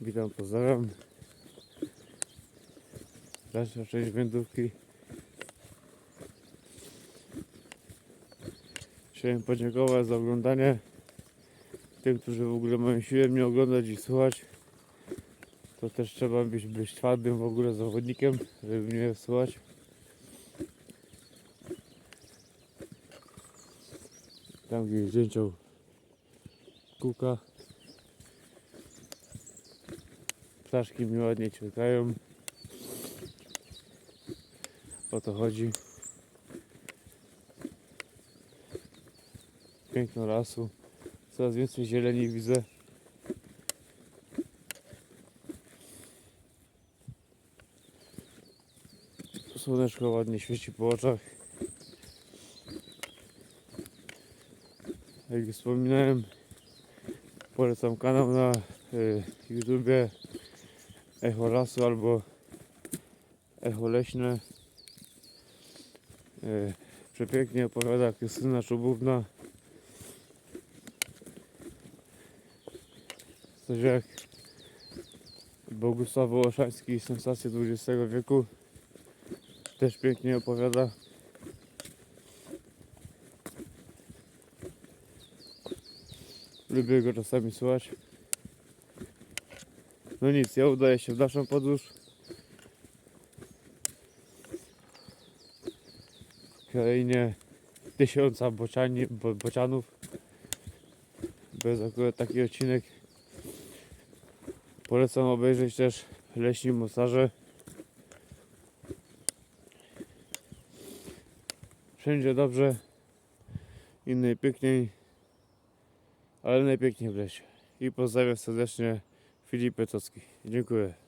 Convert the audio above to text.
Witam, pozdrawiam. Dalsza część wędrówki. Chciałem podziękować za oglądanie. Tym, którzy w ogóle mają siłę mnie oglądać i słuchać. To też trzeba być, być twardym w ogóle zawodnikiem, żeby mnie słuchać. Tam gdzieś zdjęcią kuka. Ptaszki mi ładnie ćwierkają. O to chodzi. Piękno lasu. Coraz więcej zieleni widzę. Słoneczko ładnie świeci po oczach. Jak wspominałem, polecam kanał na y, YouTubie Echo Lasu albo Echo Leśne. Y, przepięknie opowiada Krystyna Czubówna. Coś jak Bogusław Wołoszański, sensacje XX wieku. Też pięknie opowiada. Lubię go czasami słuchać. No nic, ja udaję się w dalszą podróż. W krainie tysiąca bociani, bo, bocianów. Bez akurat taki odcinek. Polecam obejrzeć też Leśni Mocarze. Wszędzie dobrze i najpiękniej, ale najpiękniej w lesie. I pozdrawiam serdecznie Filip Petocki. Dziękuję.